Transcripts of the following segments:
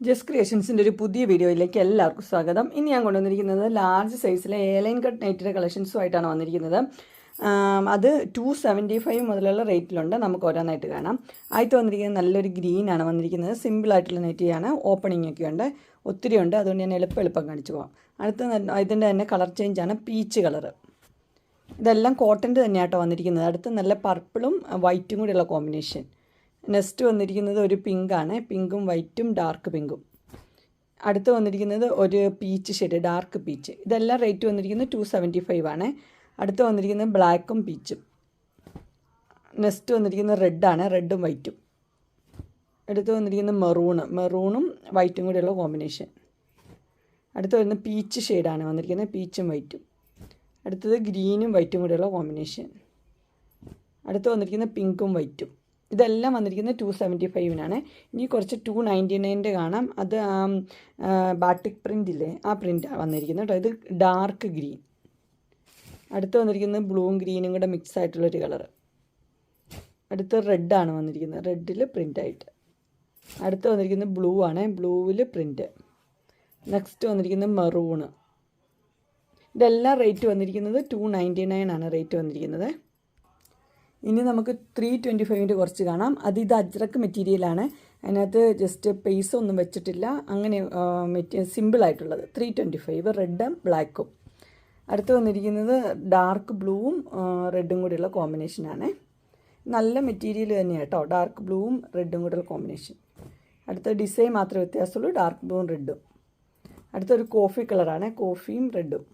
Just ക്രിയേഷൻസിന്റെ ഒരു പുതിയ വീഡിയോയിലേക്ക് എല്ലാവർക്കും സ്വാഗതം. ഇനി ഞാൻ കൊണ്ടുവന്നിരിക്കുന്നത് ലാർജ് സൈസിലെ എയർലൈൻ കട്ട് നൈറ്റിന്റെ കളക്ഷൻസുമായിട്ടാണ് വന്നിരിക്കുന്നത്. അത് ടു സെവന്റി ഫൈവ് മുതലുള്ള റേറ്റിലുണ്ട് നമുക്ക് ഓരോന്നായിട്ട് കാണാം. ആദ്യത്തെ വന്നിരിക്കുന്നത് നല്ലൊരു ഗ്രീൻ ആണ് വന്നിരിക്കുന്നത്. സിമ്പിളായിട്ടുള്ള നെറ്റിയാണ് ഓപ്പണിംഗ് ഒക്കെ ഉണ്ട്. ഒത്തിരി ഉണ്ട്. അതുകൊണ്ട് ഞാൻ എളുപ്പം എളുപ്പം കാണിച്ചു പോകാം അടുത്ത ഇതിന്റെ തന്നെ കളർ ചേഞ്ചാണ് പീച്ച് കളറ് ഇതെല്ലാം കോട്ടന്റെ തന്നെയാട്ടോ വന്നിരിക്കുന്നത്. അടുത്ത് നല്ല പർപ്പിളും വൈറ്റും കൂടിയുള്ള കോമ്പിനേഷൻ നെക്സ്റ്റ് വന്നിരിക്കുന്നത് ഒരു പിങ്കാണ്. പിങ്കും വൈറ്റും ഡാർക്ക് പിങ്കും. അടുത്ത് വന്നിരിക്കുന്നത് ഒരു പീച്ച് ഷെയ്ഡ് ഡാർക്ക് പീച്ച്. ഇതെല്ലാം റേറ്റ് വന്നിരിക്കുന്നത് ടു സെവന്റി ഫൈവ് ആണ്. അടുത്ത് വന്നിരിക്കുന്നത് ബ്ലാക്കും പീച്ചും. നെക്സ്റ്റ് വന്നിരിക്കുന്നത് റെഡാണ് റെഡും വൈറ്റും. അടുത്ത് വന്നിരിക്കുന്നത് മെറൂണ് മെറൂണും വൈറ്റും കൂടെയുള്ള കോമ്പിനേഷൻ. അടുത്ത് വരുന്നത് പീച്ച് ഷെയ്ഡാണ് വന്നിരിക്കുന്നത് പീച്ചും വൈറ്റും. അടുത്തത് ഗ്രീനും വൈറ്റും കൂടെയുള്ള കോമ്പിനേഷൻ. അടുത്ത് വന്നിരിക്കുന്നത് പിങ്കും വൈറ്റും. ഇതെല്ലാം വന്നിരിക്കുന്നത് ടു സെവന്റി ഫൈവിനാണ് ഇനി കുറച്ച് ടു നയന്റി നയന്റെ കാണാം. അത് ബാട്ടിക് പ്രിന്റ് ഇല്ലേ? ആ പ്രിന്റ് വന്നിരിക്കുന്നത് കേട്ടോ. ഇത് ഡാർക്ക് ഗ്രീൻ അടുത്ത് വന്നിരിക്കുന്നത് ബ്ലൂവും ഗ്രീനും കൂടെ മിക്സ് ആയിട്ടുള്ളൊരു കളറ് അടുത്ത് റെഡാണ് വന്നിരിക്കുന്നത്. റെഡിൽ ആയിട്ട്. അടുത്ത് വന്നിരിക്കുന്നത് ബ്ലൂ ആണ്. ബ്ലൂവിൽ പ്രിന്റ് നെക്സ്റ്റ് വന്നിരിക്കുന്നത് മെറൂണ് ഇതെല്ലാം റേറ്റ് വന്നിരിക്കുന്നത് ടു നയന്റി നയൻ ആണ് റേറ്റ് വന്നിരിക്കുന്നത്. ഇനി നമുക്ക് ത്രീ ട്വന്റി ഫൈവിന്റെ കുറച്ച് കാണാം. അത് ഇത് അജ്രക്ക് മെറ്റീരിയലാണ് അതിനകത്ത് ജസ്റ്റ് പേസ് ഒന്നും വെച്ചിട്ടില്ല. അങ്ങനെ മെറ്റീ സിമ്പിളായിട്ടുള്ളത് ത്രീ ട്വന്റി ഫൈവ് റെഡും ബ്ലാക്കും അടുത്ത് വന്നിരിക്കുന്നത് ഡാർക്ക് ബ്ലൂവും റെഡും കൂടിയുള്ള കോമ്പിനേഷനാണ് നല്ല മെറ്റീരിയൽ തന്നെയാണ് കേട്ടോ ഡാർക്ക് ബ്ലൂവും റെഡും കൂടിയുള്ള കോമ്പിനേഷൻ അടുത്ത ഡിസൈൻ മാത്രമേ വ്യത്യാസമുള്ളൂ. ഡാർക്ക് ബ്ലൂവും റെഡും അടുത്തൊരു കോഫി കളറാണ് കോഫിയും റെഡും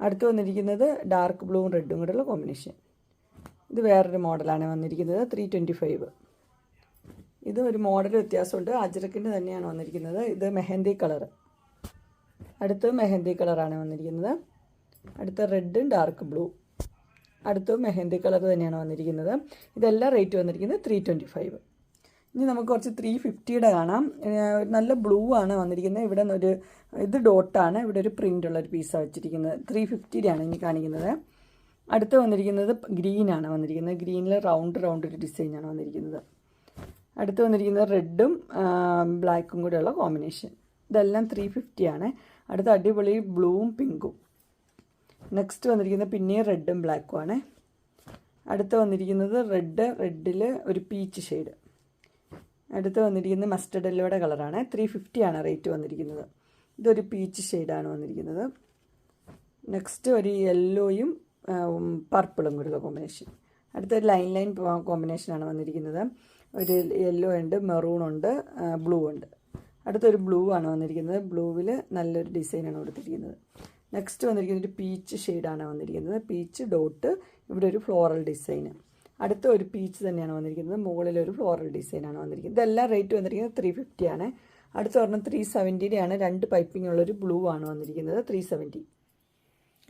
അടുത്ത് വന്നിരിക്കുന്നത് ഡാർക്ക് ബ്ലൂവും റെഡും കൂടെയുള്ള കോമ്പിനേഷൻ ഇത് വേറൊരു മോഡലാണ് വന്നിരിക്കുന്നത്. ത്രീ ട്വന്റി ഫൈവ് ഇത് ഒരു മോഡൽ വ്യത്യാസമുണ്ട്. അജ്രക്കിന്റെ തന്നെയാണ് വന്നിരിക്കുന്നത്. ഇത് മെഹന്തി കളർ അടുത്ത് മെഹന്തി കളറാണ് വന്നിരിക്കുന്നത്. അടുത്ത റെഡും ഡാർക്ക് ബ്ലൂ. അടുത്ത് മെഹന്തി കളർ തന്നെയാണ് വന്നിരിക്കുന്നത്. ഇതെല്ലാം റേറ്റ് വന്നിരിക്കുന്നത് ത്രീ ട്വന്റി ഫൈവ് ഇനി നമുക്ക് കുറച്ച് ത്രീ ഫിഫ്റ്റിയുടെ കാണാം. നല്ല ബ്ലൂ ആണ് വന്നിരിക്കുന്നത്. ഇവിടെ ഒരു ഇത് ഡോട്ടാണ്. ഇവിടെ ഒരു പ്രിന്റ് ഒരു പീസാണ് വെച്ചിരിക്കുന്നത്. ത്രീ ഫിഫ്റ്റിയുടെയാണ് ഇനി കാണിക്കുന്നത്. അടുത്ത് വന്നിരിക്കുന്നത് ഗ്രീനാണ് വന്നിരിക്കുന്നത്. ഗ്രീനിൽ റൗണ്ട് റൗണ്ട് ഒരു ഡിസൈനാണ് വന്നിരിക്കുന്നത്. അടുത്ത് വന്നിരിക്കുന്നത് റെഡും ബ്ലാക്കും കൂടെയുള്ള കോമ്പിനേഷൻ ഇതെല്ലാം ത്രീ ഫിഫ്റ്റിയാണ് അടുത്ത അടിപൊളി ബ്ലൂവും പിങ്കും നെക്സ്റ്റ് വന്നിരിക്കുന്നത് പിന്നെയും റെഡും ബ്ലാക്കും ആണ്. അടുത്ത് വന്നിരിക്കുന്നത് റെഡ് റെഡിൽ ഒരു പീച്ച് ഷെയ്ഡ് അടുത്ത് വന്നിരിക്കുന്നത് മസ്റ്റർഡ് എല്ലോയുടെ കളറാണ് ത്രീ ഫിഫ്റ്റി ആണ് റേറ്റ് വന്നിരിക്കുന്നത്. ഇതൊരു പീച്ച് ഷെയ്ഡാണ് വന്നിരിക്കുന്നത്. നെക്സ്റ്റ് ഒരു യെല്ലോയും പർപ്പിളും കൂടിയുള്ള കോമ്പിനേഷൻ അടുത്തൊരു ലൈൻ ലൈൻ കോമ്പിനേഷനാണ് വന്നിരിക്കുന്നത്. ഒരു യെല്ലോ ഉണ്ട് മെറൂൺ ഉണ്ട് ബ്ലൂ ഉണ്ട്. അടുത്തൊരു ബ്ലൂ ആണ് വന്നിരിക്കുന്നത്. ബ്ലൂവിൽ നല്ലൊരു ഡിസൈനാണ് കൊടുത്തിരിക്കുന്നത്. നെക്സ്റ്റ് വന്നിരിക്കുന്നത് ഒരു പീച്ച് ഷെയ്ഡാണ് വന്നിരിക്കുന്നത്. പീച്ച് ഡോട്ട് ഇവിടെ ഒരു ഫ്ലോറൽ ഡിസൈന് അടുത്ത ഒരു പീച്ച് തന്നെയാണ് വന്നിരിക്കുന്നത്. മുകളിൽ ഒരു ഫ്ലോറൽ ഡിസൈനാണ് വന്നിരിക്കുന്നത്. ഇതെല്ലാം റേറ്റ് വന്നിരിക്കുന്നത് ത്രീ ഫിഫ്റ്റി ആണ്. അടുത്ത ഒരെണ്ണം ത്രീ സെവന്റിയുടെയാണ് രണ്ട് പൈപ്പിംഗ് ഉള്ളൊരു ബ്ലൂ ആണ് വന്നിരിക്കുന്നത്. ത്രീ സെവന്റി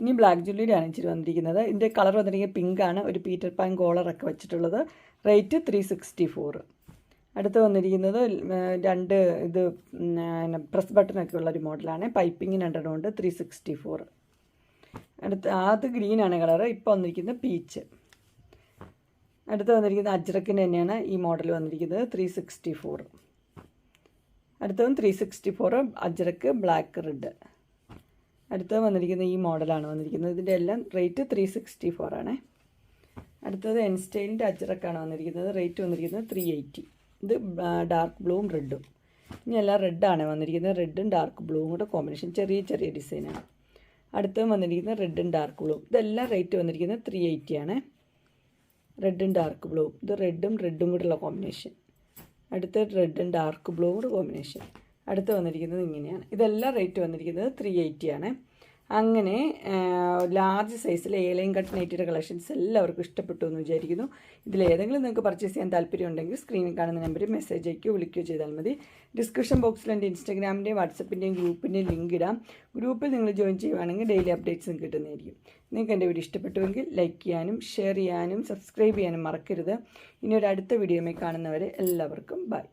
ഇനി ബ്ലാക്ക് ജുല്ലിയുടെ ഇച്ചിരി വന്നിരിക്കുന്നത്. ഇതിന്റെ കളർ വന്നിരിക്കുന്നത് പിങ്ക് ആണ്. ഒരു പീറ്റർ പാൻ കോളറൊക്കെ വെച്ചിട്ടുള്ളത്. റേറ്റ് ത്രീ സിക്സ്റ്റി ഫോർ അടുത്ത് വന്നിരിക്കുന്നത് രണ്ട് ഇത് പ്രസ് ബട്ടണൊക്കെ ഉള്ള ഒരു മോഡലാണ് പൈപ്പിങ്ങിന് രണ്ടെണ്ണം ഉണ്ട്. ത്രീ സിക്സ്റ്റി ഫോർ അടുത്ത് അത് ഗ്രീനാണ് കളർ ഇപ്പോൾ വന്നിരിക്കുന്നത് പീച്ച് അടുത്ത് വന്നിരിക്കുന്നത് അജ്രക്കിന് തന്നെയാണ് ഈ മോഡൽ വന്നിരിക്കുന്നത് ത്രീ സിക്സ്റ്റി ഫോർ അടുത്തതും three sixty four Ajrak black red അടുത്തത് വന്നിരിക്കുന്ന ഈ മോഡലാണ് വന്നിരിക്കുന്നത്. ഇതിന്റെ എല്ലാം റേറ്റ് ത്രീ സിക്സ്റ്റി ഫോർ ആണേ. അടുത്തത് എൻ സ്റ്റൈലിന്റെ അജ്രക്കാണ് വന്നിരിക്കുന്നത്. റേറ്റ് വന്നിരിക്കുന്നത് ത്രീ എയ്റ്റി ഇത് ഡാർക്ക് ബ്ലൂവും റെഡും ഇനി എല്ലാം റെഡാണ് വന്നിരിക്കുന്നത്. റെഡും ഡാർക്ക് ബ്ലൂവും കൂടെ കോമ്പിനേഷൻ ചെറിയ ചെറിയ ഡിസൈനാണ് അടുത്തത് വന്നിരിക്കുന്നത് റെഡും ഡാർക്ക് ബ്ലൂവും ഇതെല്ലാം റേറ്റ് വന്നിരിക്കുന്നത് ത്രീ എയ്റ്റി ആണ്. റെഡും ഡാർക്ക് ബ്ലൂവും ഇത് റെഡും റെഡും കൂടെയുള്ള കോമ്പിനേഷൻ അടുത്ത റെഡും ഡാർക്ക് ബ്ലൂ കൂടെ കോമ്പിനേഷൻ അടുത്ത് വന്നിരിക്കുന്നത് ഇങ്ങനെയാണ്. ഇതെല്ലാം റേറ്റ് വന്നിരിക്കുന്നത് ത്രീ എയ്റ്റി ആണ്. അങ്ങനെ ലാർജ് സൈസിൽ ഏലയും കട്ട് നൈറ്റിയുടെ കളക്ഷൻസ് എല്ലാവർക്കും ഇഷ്ടപ്പെട്ടു എന്ന് വിചാരിക്കുന്നു. ഇതിൽ ഏതെങ്കിലും നിങ്ങൾക്ക് പർച്ചേസ് ചെയ്യാൻ താല്പര്യം ഉണ്ടെങ്കിൽ സ്ക്രീനിൽ കാണുന്ന നമ്പറിൽ മെസ്സേജ് അയക്കുകയോ വിളിക്കുകയോ ചെയ്താൽ മതി. ഡിസ്ക്രിപ്ഷൻ ബോക്സിൽ എന്റെ ഇൻസ്റ്റാഗ്രാമിന്റെയും വാട്സപ്പിന്റെയും ഗ്രൂപ്പിന്റെയും ലിങ്ക് ഇടാം. ഗ്രൂപ്പിൽ നിങ്ങൾ ജോയിൻ ചെയ്യുവാണെങ്കിൽ ഡെയിലി അപ്ഡേറ്റ്സും കിട്ടുന്നതായിരിക്കും. നിങ്ങൾക്ക് എന്റെ വീഡിയോ ഇഷ്ടപ്പെട്ടുവെങ്കിൽ ലൈക്ക് ചെയ്യാനും ഷെയർ ചെയ്യാനും സബ്സ്ക്രൈബ് ചെയ്യാനും മറക്കരുത്. ഇനി ഒരു അടുത്ത വീഡിയോയുമായി കാണുന്നവരെ എല്ലാവർക്കും ബൈ